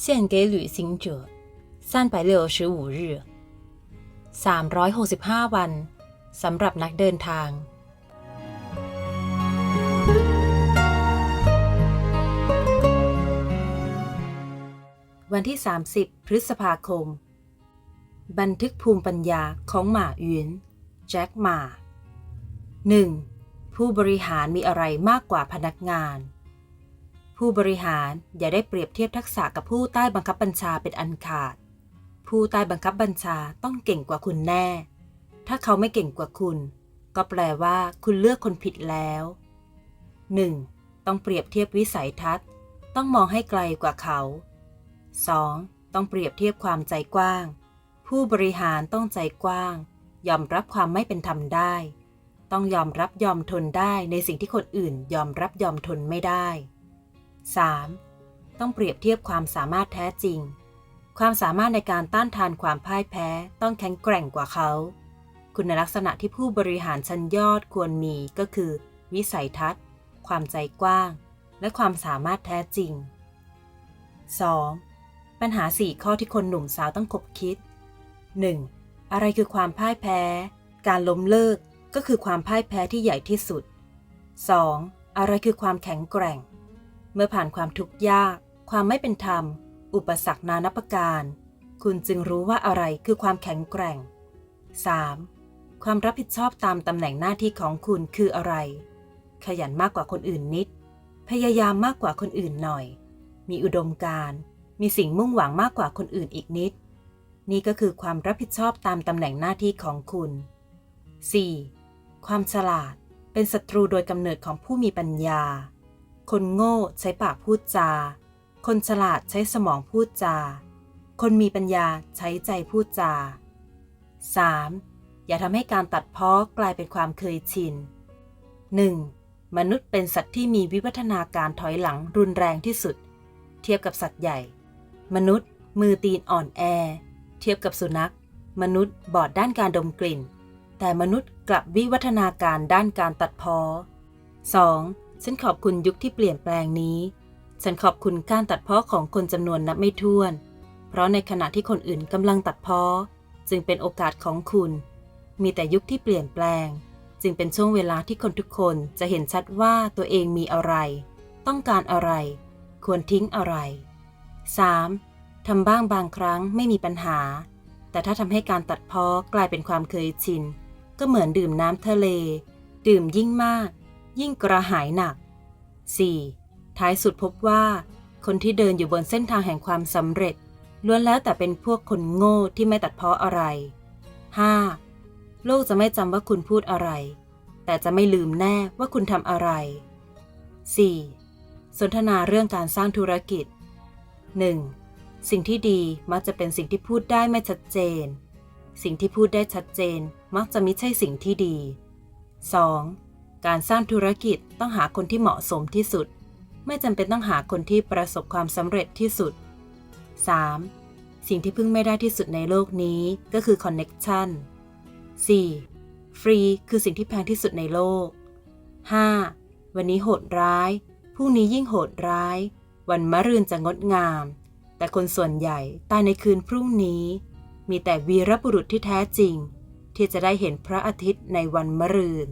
献给旅行者三百六十五日365 วันสำหรับนักเดินทาง วันที่ 30 พฤษภาคม บันทึกภูมิปัญญาของหมาหยวนแจ็คหมา 1. ผู้บริหารมีอะไรมากกว่าพนักงาน ผู้บริหารอย่าได้เปรียบเทียบทักษะกับผู้ใต้บังคับบัญชาเป็นอันขาด ผู้ใต้บังคับบัญชาต้องเก่งกว่าคุณแน่ ถ้าเขาไม่เก่งกว่าคุณ ก็แปลว่าคุณเลือกคนผิดแล้ว 1. ต้องเปรียบเทียบวิสัยทัศน์ ต้องมองให้ไกลกว่าเขา 2. ต้องเปรียบเทียบความใจกว้าง ผู้บริหารต้องใจกว้าง ยอมรับความไม่เป็นธรรมได้ ต้องยอมรับยอมทนได้ในสิ่งที่คนอื่นยอมรับยอมทนไม่ได้ 3. ต้องเปรียบเทียบความสามารถแท้จริง ความสามารถในการต้านทานความพ่ายแพ้ต้องแข็งแกร่งกว่าเขา คุณลักษณะที่ผู้บริหารชั้นยอดควรมีก็คือ วิสัยทัศน์ ความใจกว้าง และความสามารถแท้จริง 2. ปัญหา 4 ข้อที่คนหนุ่มสาวต้องคบคิด 1. อะไรคือความพ่ายแพ้ การล้มเลิกก็คือความพ่ายแพ้ที่ใหญ่ที่สุด 2. อะไรคือความแข็งแกร่ง เมื่อผ่านความทุกข์ยาก ความไม่เป็นธรรม อุปสรรคนานับประการ คุณจึงรู้ว่าอะไรคือความแข็งแกร่ง 3. ความรับผิดชอบตามตำแหน่งหน้าที่ของคุณคืออะไร ขยันมากกว่าคนอื่นนิด พยายามมากกว่าคนอื่นหน่อย มีอุดมการณ์ มีสิ่งมุ่งหวังมากกว่าคนอื่นอีกนิด นี่ก็คือความรับผิดชอบตามตำแหน่งหน้าที่ของคุณ 4. ความฉลาดเป็นศัตรูโดยกำเนิดของผู้มีปัญญา คนโง่ใช้ปากพูดจา คนฉลาดใช้สมองพูดจา คนมีปัญญาใช้ใจพูดจา 3. อย่าทำให้การตัดเพ้อกลายเป็นความเคยชิน 1. มนุษย์เป็นสัตว์ที่มีวิวัฒนาการถอยหลังรุนแรงที่สุด เทียบกับสัตว์ใหญ่ มนุษย์ มือตีนอ่อนแอ เทียบกับสุนัข มนุษย์บอดด้านการดมกลิ่น แต่มนุษย์กลับวิวัฒนาการด้านการตัดเพ้อ 2. ฉันขอบคุณยุคที่เปลี่ยนแปลงนี้ ฉันขอบคุณการตัดเพ้อของคนจำนวนนับไม่ถ้วน เพราะในขณะที่คนอื่นกำลังตัดเพ้อจึงเป็นโอกาสของคุณ มีแต่ยุคที่เปลี่ยนแปลง จึงเป็นช่วงเวลาที่คนทุกคนจะเห็นชัดว่าตัวเองมีอะไร ต้องการอะไร ควรทิ้งอะไร 3. ทำบ้างบางครั้งไม่มีปัญหา แต่ถ้าทำให้การตัดเพ้อกลายเป็นความเคยชิน ก็เหมือนดื่มน้ำทะเล ดื่มยิ่งมาก ยิ่งกระหายหนัก 4. ท้ายสุดพบว่า คนที่เดินอยู่บนเส้นทางแห่งความสำเร็จ ล้วนแล้วแต่เป็นพวกคนโง่ที่ไม่ตัดเพ้ออะไร 5. โลกจะไม่จำว่าคุณพูดอะไร แต่จะไม่ลืมแน่ว่าคุณทำอะไร 4. สนทนาเรื่องการสร้างธุรกิจ 1. สิ่งที่ดีมักจะเป็นสิ่งที่พูดได้ไม่ชัดเจน สิ่งที่พูดได้ชัดเจนมักจะไม่ใช่สิ่งที่ดี 2. การสร้างธุรกิจต้องหาคนที่เหมาะสมที่สุด ไม่จำเป็นต้องหาคนที่ประสบความสำเร็จที่สุด 3. สิ่งที่พึ่งไม่ได้ที่สุดในโลกนี้ก็คือคอนเน็กชัน 4. ฟรีคือสิ่งที่แพงที่สุดในโลก 5. วันนี้โหดร้าย พรุ่งนี้ยิ่งโหดร้าย วันมะรืนจะงดงาม แต่คนส่วนใหญ่ตายในคืนพรุ่งนี้ มีแต่วีรบุรุษที่แท้จริง ที่จะได้เห็นพระอาทิตย์ในวันมะรืน